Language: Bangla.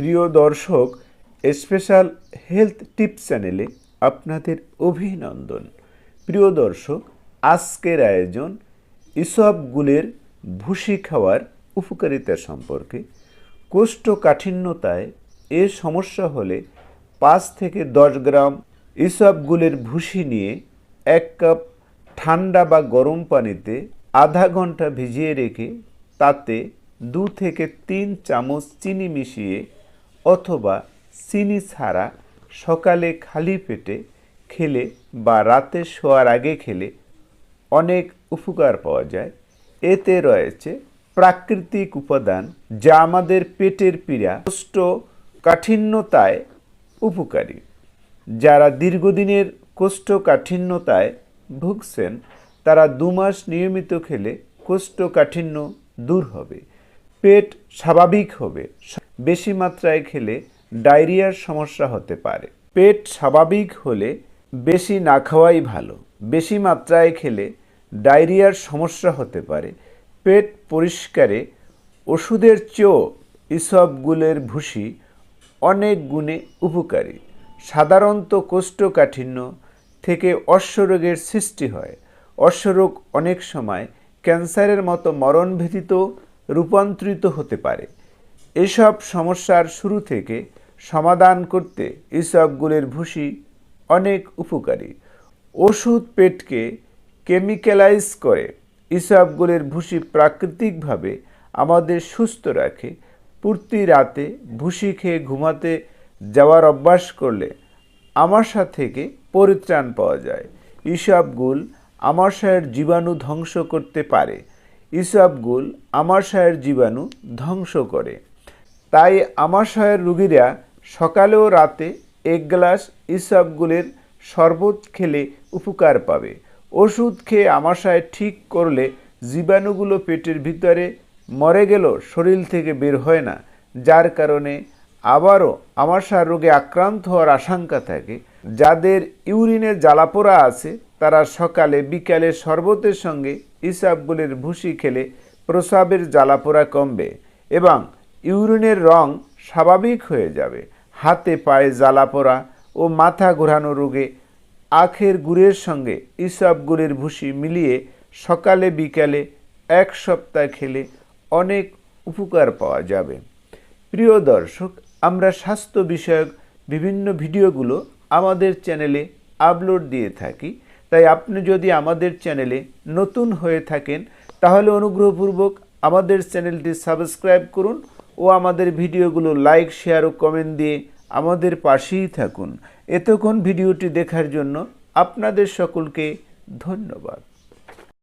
প্রিয় দর্শক স্পেশাল হেলথ টিপ চ্যানেলে আপনাদের অভিনন্দন। প্রিয় দর্শক, আজকের আয়োজন ইসবগুলের ভুসি খাওয়ার উপকারিতা সম্পর্কে। কোষ্ঠকাঠিন্যতায় এ সমস্যা হলে পাঁচ থেকে দশ গ্রাম ইসবগুলের ভুসি নিয়ে এক কাপ ঠান্ডা বা গরম পানিতে আধা ঘণ্টা ভিজিয়ে রেখে তাতে দু থেকে তিন চামচ চিনি মিশিয়ে অথবা চিনি ছাড়া সকালে খালি পেটে খেলে বা রাতে শোয়ার আগে খেলে অনেক উপকার পাওয়া যায়। এতে রয়েছে প্রাকৃতিক উপাদান যা আমাদের পেটের পীড়া কোষ্ঠ কাঠিন্যতায় উপকারী। যারা দীর্ঘদিনের কোষ্ঠকাঠিন্যতায় ভুগছেন, তারা দু মাস নিয়মিত খেলে কোষ্ঠকাঠিন্য দূর হবে। পেট স্বাভাবিক হবে। বেশি মাত্রায় খেলে ডায়রিয়ার সমস্যা হতে পারে। পেট স্বাভাবিক হলে বেশি না খাওয়াই ভালো। বেশি মাত্রায় খেলে ডায়রিয়ার সমস্যা হতে পারে। পেট পরিষ্কারে, ওষুধের চেয়েও ইসবগুলের ভুসি অনেক গুণে উপকারী। সাধারণত কোষ্ঠকাঠিন্য থেকে অশ্বরোগের সৃষ্টি হয়। অশ্বরোগ অনেক সময় ক্যান্সারের মতো মরণভীতিত রূপান্তরিত হতে পারে। এসব সমস্যার শুরু থেকে সমাধান করতে ইসবগুলের ভুসি অনেক উপকারী। ওষুধ পেটকে কেমিক্যালাইজ করে ইসবগুলের ভুসি প্রাকৃতিকভাবে আমাদের সুস্থ রাখে। প্রতি রাতে ভুসি খেয়ে ঘুমাতে যাওয়ার অভ্যাস করলে আমাশা থেকে পরিত্রাণ পাওয়া যায়। ইসবগুল আমাশয়ের জীবাণু ধ্বংস করতে পারে। ইসবগুল আমাশয়ের জীবাণু ধ্বংস করে। তাই আমাশয়ের রুগীরা সকালে ও রাতে এক গ্লাস ইসবগুলের শরবত খেলে উপকার পাবে। ওষুধ খেয়ে আমাশয় ঠিক করলে জীবাণুগুলো পেটের ভিতরে মরে গেলেও শরীর থেকে বের হয় না। যার কারণে আবারও আমাশার রোগে আক্রান্ত হওয়ার আশঙ্কা থাকে। যাদের ইউরিনের জ্বালাপোড়া আছে, তারা সকালে বিকালে শরবতের সঙ্গে ইসাবগুলের ভুসি খেলে প্রসাবের জ্বালাপোড়া কমবে এবং ইউরিনের রং স্বাভাবিক হয়ে যাবে। হাতে পায়ে জ্বালাপোড়া ও মাথা ঘোরানো রোগে আখের গুড়ের সঙ্গে ইসবগুলের ভুসি মিলিয়ে সকালে বিকালে এক সপ্তাহ খেলে অনেক উপকার পাওয়া যাবে। প্রিয় দর্শক, আমরা স্বাস্থ্য বিষয়ক বিভিন্ন ভিডিওগুলো আমাদের চ্যানেলে আপলোড দিয়ে থাকি। তাই আপনি যদি আমাদের চ্যানেলে নতুন হয়ে থাকেন, তাহলে অনুগ্রহপূর্বক আমাদের চ্যানেলটি সাবস্ক্রাইব করুন ও আমাদের ভিডিওগুলো লাইক, শেয়ার ও কমেন্ট দিয়ে আমাদের পাশেই থাকুন। এতক্ষণ ভিডিওটি দেখার জন্য আপনাদের সকলকে ধন্যবাদ।